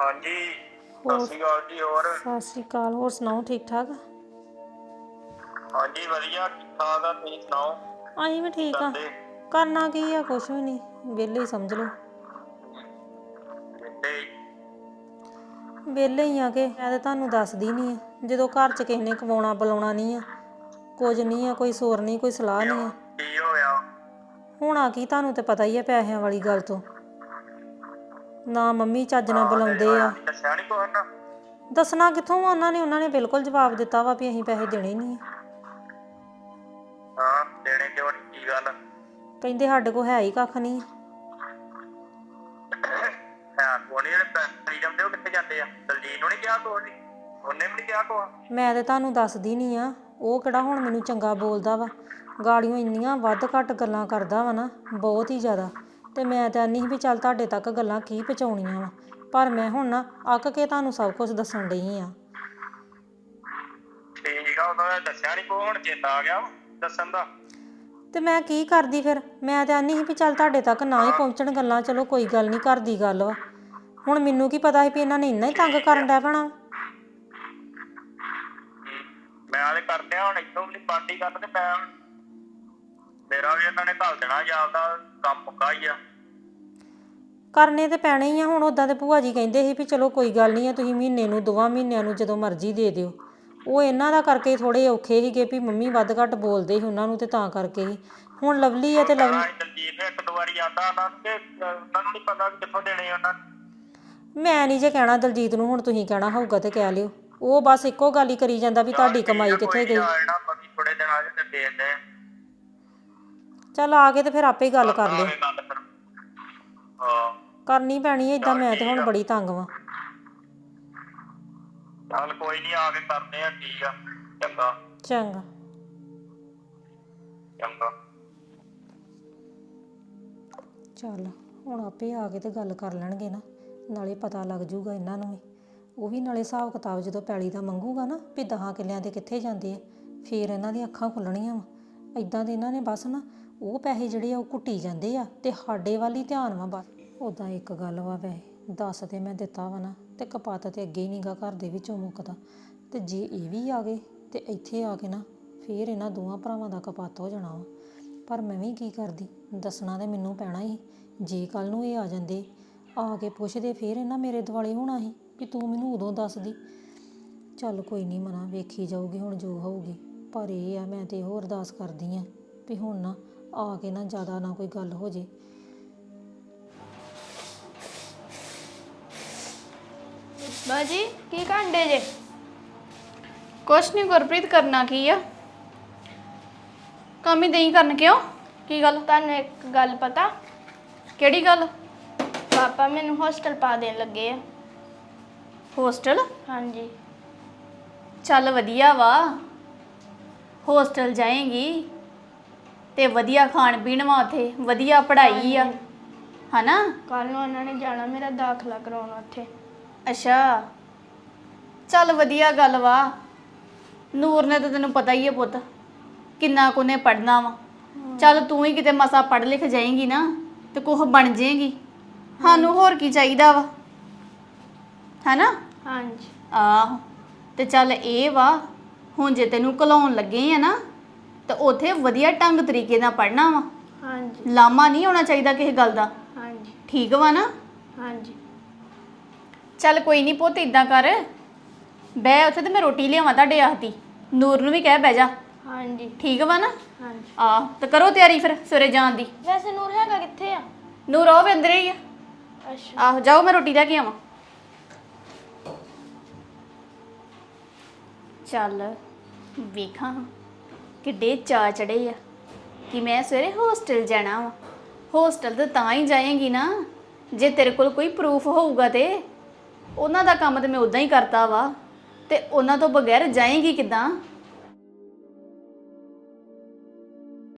ਹਾਂਜੀ। ਸਤਿ ਸ਼੍ਰੀ ਅਕਾਲ ਜੀ ਹੋਰ? ਸਤਿ ਸ਼੍ਰੀ ਅਕਾਲ। ਹੋਰ ਸੁਣਾਓ ਠੀਕ ਠਾਕ ਹਾਂਜੀ ਵਧੀਆ। ਠੀਕ ਠਾਕ ਆ ਤੁਸੀਂ ਸੁਣਾਓ? ਅਸੀਂ ਵੀ ਠੀਕ ਆ। ਕਰਦੇ? ਕਰਨਾ ਕੀ ਆ ਕੁਛ ਵੀ ਨਹੀਂ। ਵਿਹਲੇ ਹੀ ਸਮਝ ਲਓ। ਤੇ ਵਿਹਲੇ ਹੀ ਆ ਕੇ ਮੈਂ ਤਾਂ ਤੁਹਾਨੂੰ ਦੱਸਦੀ ਨਹੀਂ ਆ। ਜਦੋਂ ਘਰ 'ਚ ਕਿਸੇ ਨੇ ਕਵਾਉਣਾ ਬੁਲਾਉਣਾ ਨਹੀਂ ਆ ਕੁਝ ਨਹੀਂ ਆ ਕੋਈ ਸੋਰ ਨਹੀਂ ਕੋਈ ਸਲਾਹ ਨਹੀਂ ਆ। ਕੀ ਹੋਇਆ ਹੋਣਾ ਕੀ ਤੁਹਾਨੂੰ ਤੇ ਪਤਾ ਹੀ ਆ ਪੈਸਿਆਂ ਵਾਲੀ ਗੱਲ ਤੋਂ। ਨਾ ਮੰਮੀ ਚੱਜ ਨਾਲ ਬੁਲਾਉਂਦੇ ਆ। ਦੱਸਿਆ ਨਹੀਂ ਕੋਈ ਨਾ? ਦੱਸਣਾ ਕਿੱਥੋਂ ਆ? ਉਹਨਾਂ ਨੇ ਉਹਨਾਂ ਨੇ ਬਿਲਕੁਲ ਜਵਾਬ ਦਿੱਤਾ ਵਾ ਵੀ ਅਸੀਂ ਪੈਸੇ ਦੇਣੇ ਨਹੀਂ ਆ। ਹਾਂ ਦੇਣੇ ਕਿਉਂ ਨੀ? ਕੀ ਗੱਲ? ਕਹਿੰਦੇ ਸਾਡੇ ਕੋਲ ਹੈ ਹੀ ਕੱਖ ਨਹੀਂ। ਹੈ ਕੋਣੀ ਜਿਹੜੇ ਪੈਸੇ ਜਾਂਦੇ ਉਹ ਕਿੱਥੇ ਜਾਂਦੇ ਆ? ਦਲਜੀਤ ਨੂੰ ਨਹੀਂ ਕਿਹਾ ਕੋਈ? ਉਹਨੇ ਵੀ ਨਹੀਂ ਕਿਹਾ ਕੋਈ? ਮੈਂ ਤੇ ਤੁਹਾਨੂੰ ਦੱਸਦੀ ਨਹੀਂ ਆ ਉਹ ਕਿਹੜਾ ਹੁਣ ਮੈਨੂੰ ਚੰਗਾ ਬੋਲਦਾ ਵਾ। ਗਾੜੀਆਂ ਇੰਨੀਆਂ ਵੱਧ ਘੱਟ ਗੱਲਾਂ ਕਰਦਾ ਵਾ ਨਾ ਬਹੁਤ ਹੀ ਜ਼ਿਆਦਾ। ਤੇ ਮੈਂ ਤਾਂ ਨਹੀਂ ਵੀ ਚੱਲ ਤੁਹਾਡੇ ਤੱਕ ਗੱਲਾਂ ਕੀ ਪਹੁੰਚਾਉਣੀਆਂ ਵਾ। ਪਰ ਮੈਂ ਹੁਣ ਨਾ ਅੱਕ ਕੇ ਤੁਹਾਨੂੰ ਸਭ ਕੁਝ ਦੱਸਣ ਡਈ ਆ। ਠੀਕ ਆ ਉਹਨਾਂ ਨੇ ਦੱਸਿਆ ਨਹੀਂ ਕੋਈ ਹੁਣ ਚੇਤਾ ਆ ਗਿਆ ਦੱਸਣ ਦਾ। ਤੇ ਮੈਂ ਕੀ ਕਰਦੀ ਫਿਰ? ਮੈਂ ਤਾਂ ਨਹੀਂ ਵੀ ਚੱਲ ਤੁਹਾਡੇ ਤੱਕ ਨਾ ਹੀ ਪਹੁੰਚਣ ਗੱਲਾਂ ਚਲੋ ਕੋਈ ਗੱਲ ਨਹੀਂ ਘਰ ਦੀ ਗੱਲ ਵਾ। ਹੁਣ ਮੈਨੂੰ ਕੀ ਪਤਾ ਸੀ ਵੀ ਇਹਨਾਂ ਨੇ ਇੰਨਾ ਹੀ ਤੰਗ ਕਰਨ ਡੈ ਪੈਣਾ। ਮੈਂ ਆਲੇ ਕਰਦੇ ਆ ਹੁਣ ਇੱਥੋਂ ਵੀ ਪਾਰਟੀ ਕਰਨ ਤੇ ਮੈਂ ਮੇਰਾ ਵੀ ਇਹਨਾਂ ਨੇ ਘੱਲ ਦੇਣਾ ਜਾਂ ਦਾ ਕੰਮ ਮੁੱਕਾ ਹੀ ਆ। ਕਰਨੇ ਤੇ ਪੈਣੇ ਹੀ ਆ ਹੁਣ ਉਦਾਂ ਤੇ ਭੂਆ ਜੀ ਕਹਿੰਦੇ ਸੀ ਵੀ ਚਲੋ ਕੋਈ ਗੱਲ ਨਹੀਂ ਆ ਤੁਸੀਂ ਮਹੀਨੇ ਨੂੰ ਦੋਵਾਂ ਮਹੀਨਿਆਂ ਨੂੰ ਜਦੋਂ ਮਰਜ਼ੀ ਦੇ ਦਿਓ। ਉਹ ਇਹਨਾਂ ਦਾ ਕਰਕੇ ਥੋੜੇ ਔਖੇ ਸੀਗੇ ਵੀ ਮੰਮੀ ਵੱਧ ਘੱਟ ਬੋਲਦੇ ਸੀ ਉਹਨਾਂ ਨੂੰ ਤੇ ਤਾਂ ਕਰਕੇ ਹੀ ਹੁਣ ਲਵਲੀ ਆ ਤੇ ਲਵਲੀ ਹਾਂ ਦਲਜੀਤ ਨੇ ਇੱਕ ਦੋ ਵਾਰੀ ਆਂਦਾ ਉਹਨਾਂ ਨੂੰ ਕਿ ਅਹ, ਉਹਨਾਂ ਨੂੰ ਨਹੀਂ ਪਤਾ ਵੀ ਕਿੱਥੋਂ ਦੇਣੇ ਉਹਨਾਂ ਨੂੰ। ਮੈਂ ਨਹੀਂ ਜੇ ਕਹਿਣਾ ਦਲਜੀਤ ਨੂੰ ਹੁਣ ਤੁਸੀਂ ਕਹਿਣਾ ਹੋਊਗਾ ਤੇ ਕਹਿ ਲਿਓ। ਉਹ ਬਸ ਇੱਕੋ ਗੱਲ ਹੀ ਕਰੀ ਜਾਂਦਾ ਵੀ ਤੁਹਾਡੀ ਕਮਾਈ ਕਿੱਥੇ ਗਈ। ਆਣਾ ਬਾਕੀ ਥੋੜੇ ਦਿਨਾਂ ਚ ਤੇ ਦੇ ਦੇ ਚੱਲ ਆ ਕੇ ਤੇ ਫਿਰ ਆਪੇ ਹੀ ਗੱਲ ਕਰ ਲਿਓ। ਗੱਲ ਫਿਰ। ਹਾਂ। ਕਰਨੀ ਪੈਣੀ ਹੈ ਇਦਾਂ ਮੈਂ ਤੇ ਹੁਣ ਬੜੀ ਤੰਗ ਵਾਂ। ਚੱਲ ਕੋਈ ਨਹੀਂ ਆ ਕੇ ਕਰਦੇ ਆ ਠੀਕ ਆ। ਚੰਗਾ। ਚੰਗਾ। ਚੰਗਾ। ਚੱਲ ਹੁਣ ਆਪੇ ਆ ਕੇ ਤੇ ਗੱਲ ਕਰ ਲੈਣਗੇ ਨਾ। ਨਾਲੇ ਪਤਾ ਲੱਗ ਜੂਗਾ ਇਹਨਾਂ ਨੂੰ ਵੀ। ਉਹ ਵੀ ਨਾਲੇ ਹਿਸਾਬ ਕਿਤਾਬ ਜਦੋਂ ਪੈਲੀ ਦਾ ਮੰਗੂਗਾ ਨਾ ਵੀ ਦਹਾਂ ਕਿੱਲਿਆਂ ਦੇ ਕਿੱਥੇ ਜਾਂਦੇ ਆ। ਫੇਰ ਇਹਨਾਂ ਦੀਆਂ ਅੱਖਾਂ ਖੁੱਲਣੀਆਂ ਵਾ। ਇਦਾਂ ਦੇ ਇਹਨਾਂ ਨੇ ਬਸ ਨਾ ਉਹ ਪੈਸੇ ਜਿਹੜੇ ਆ ਉਹ ਕੁੱਟੀ ਜਾਂਦੇ ਆ। ਤੇ ਸਾਡੇ ਵੱਲ ਹੀ ਧਿਆਨ ਵਾ ਬਸ। ਉਦਾਂ ਇੱਕ ਗੱਲ ਵਾ ਵੈਸੇ ਦੱਸ ਤੇ ਮੈਂ ਦਿੱਤਾ ਵਾ ਨਾ। ਤੇ ਕਪਾਤ ਤੇ ਅੱਗੇ ਹੀ ਨਹੀਂਗਾ ਘਰ ਦੇ ਵਿੱਚੋਂ ਮੁੱਕਦਾ। ਤੇ ਜੇ ਇਹ ਵੀ ਆ ਗਏ ਤੇ ਇੱਥੇ ਆ ਕੇ ਨਾ ਫੇਰ ਇਹਨਾਂ ਦੋਵਾਂ ਭਰਾਵਾਂ ਦਾ ਕਪਾਤ ਹੋ ਜਾਣਾ ਵਾ। ਪਰ ਮੈਂ ਵੀ ਕੀ ਕਰਦੀ? ਦੱਸਣਾ ਤੇ ਮੈਨੂੰ ਪੈਣਾ ਹੀ। ਜੇ ਕੱਲ ਨੂੰ ਇਹ ਆ ਜਾਂਦੇ, ਆ ਕੇ ਪੁੱਛਦੇ ਫੇਰ ਇਹਨਾਂ ਮੇਰੇ ਦਿਵਾਲੇ ਹੋਣਾ ਸੀ ਵੀ ਤੂੰ ਮੈਨੂੰ ਉਦੋਂ ਦੱਸਦੀ। ਚੱਲ ਕੋਈ ਨਹੀਂ ਮਨਾ, ਵੇਖੀ ਜਾਊਗੀ, ਹੁਣ ਜੋ ਹੋਊਗੀ। ਪਰ ਇਹ ਆ ਮੈਂ ਤੇ ਹੋਰ ਅਰਦਾਸ ਕਰਦੀ ਆ ਵੀ ਹੁਣ ਨਾ ਆ ਕੇ ਨਾ ਜ਼ਿਆਦਾ ਨਾ ਕੋਈ ਗੱਲ ਹੋ ਜੇ। ਬਾਜੀ ਕੀ ਕਾਂਡੇ ਜੇ? ਕੁਛ ਨਹੀਂ ਗੁਰਪ੍ਰੀਤ ਕਰਨਾ ਕੀ ਆ? ਕੰਮ ਹੀ ਦੇਈ ਕਰਨ ਕਿਉਂ? ਕੀ ਗੱਲ? ਤੁਹਾਨੂੰ ਇੱਕ ਗੱਲ ਪਤਾ? ਕਿਹੜੀ ਗੱਲ? ਪਾਪਾ ਮੈਨੂੰ ਹੋਸਟਲ ਪਾ ਦੇਣ ਲੱਗੇ ਆ। ਹੋਸਟਲ? ਹਾਂਜੀ। ਚੱਲ ਵਧੀਆ ਵਾ। ਹੋਸਟਲ ਜਾਏਂਗੀ ਤੇ ਵਧੀਆ ਖਾਣ ਪੀਣ ਵਾ ਉੱਥੇ ਵਧੀਆ ਪੜ੍ਹਾਈ ਆ। ਹਨਾ? ਕੱਲ ਨੂੰ ਉਹਨਾਂ ਨੇ ਜਾਣਾ ਮੇਰਾ ਦਾਖਲਾ ਕਰਾਉਣ ਉੱਥੇ। ਅੱਛਾ। ਚੱਲ ਵਧੀਆ ਗੱਲ ਵਾ। ਨੂਰ ਨੇ ਤਾਂ ਤੈਨੂੰ ਪਤਾ ਹੀ ਹੈ ਪੁੱਤ ਕਿੰਨਾ ਕੁਨੇ ਪੜਨਾ ਵਾ। ਚੱਲ ਤੂੰ ਹੀ ਕਿਤੇ ਮਸਾ ਪੜ ਲਿਖ ਜਾਏਂਗੀ ਨਾ ਤੇ ਕੁਝ ਬਣ ਜਾਏਂਗੀ ਸਾਨੂੰ ਹੋਰ ਕੀ ਚਾਹੀਦਾ ਵਾ? ਹੈਨਾ? ਹਾਂਜੀ। ਆਹੋ ਤੇ ਚੱਲ ਇਹ ਵਾ ਹੁਣ ਜੇ ਤੈਨੂੰ ਘਲਾਉਣ ਲੱਗੇ ਆ ਨਾ ਤੇ ਉਥੇ ਵਧੀਆ ਢੰਗ ਤਰੀਕੇ ਨਾਲ ਪੜਨਾ ਵਾ। ਹਾਂਜੀ। ਲਾਮਾ ਨਹੀਂ ਹੋਣਾ ਚਾਹੀਦਾ ਕਿਸੇ ਗੱਲ ਦਾ। ਹਾਂਜੀ। ਠੀਕ ਵਾ ਨਾ? ਹਾਂਜੀ। ਚੱਲ ਕੋਈ ਨਹੀਂ ਪੁੱਤ ਇਦਾਂ ਕਰ। ਬਹਿ ਉੱਥੇ ਤੇ ਮੈਂ ਰੋਟੀ ਲਿਆਵਾਂ ਤੁਹਾਡੇ ਆਹਤੀ ਨੂਰ ਨੂੰ ਵੀ ਕਹਿ ਬਹਿ ਜਾ। ਹਾਂਜੀ। ਠੀਕ ਵਾ ਨਾ? ਹਾਂਜੀ। ਆਹ ਤੇ ਕਰੋ ਤਿਆਰੀ ਫਿਰ ਸਵੇਰੇ ਜਾਣ ਦੀ। ਵੈਸੇ ਨੂਰ ਹੈਗਾ ਕਿੱਥੇ ਆ? ਨੂਰ ਆਓ ਵੀ ਅੰਦਰ ਹੀ ਆ। ਅੱਛਾ। ਆਹੋ ਜਾਓ ਮੈਂ ਰੋਟੀ ਲੈ ਕੇ ਆਵਾਂ। ਚੱਲ ਵੇਖਾਂ ਕਿੱਡੇ ਚਾ ਚੜੇ ਆ। ਕਿ ਮੈਂ ਸਵੇਰੇ ਹੋਸਟਲ ਜਾਣਾ ਵਾ। ਹੋਸਟਲ ਤੇ ਤਾਂ ਹੀ ਜਾਏਂਗੀ ਨਾ ਜੇ ਤੇਰੇ ਕੋਲ ਕੋਈ ਪ੍ਰੂਫ ਹੋਊਗਾ ਤੇ। ਉਹਨਾਂ ਦਾ ਕੰਮ ਤੇ ਮੈਂ ਉਦਾਂ ਹੀ ਕਰਤਾ ਵਾ ਤੇ ਉਹਨਾਂ ਤੋਂ ਬਗੈਰ ਜਾਏਗੀ ਕਿਦਾਂ?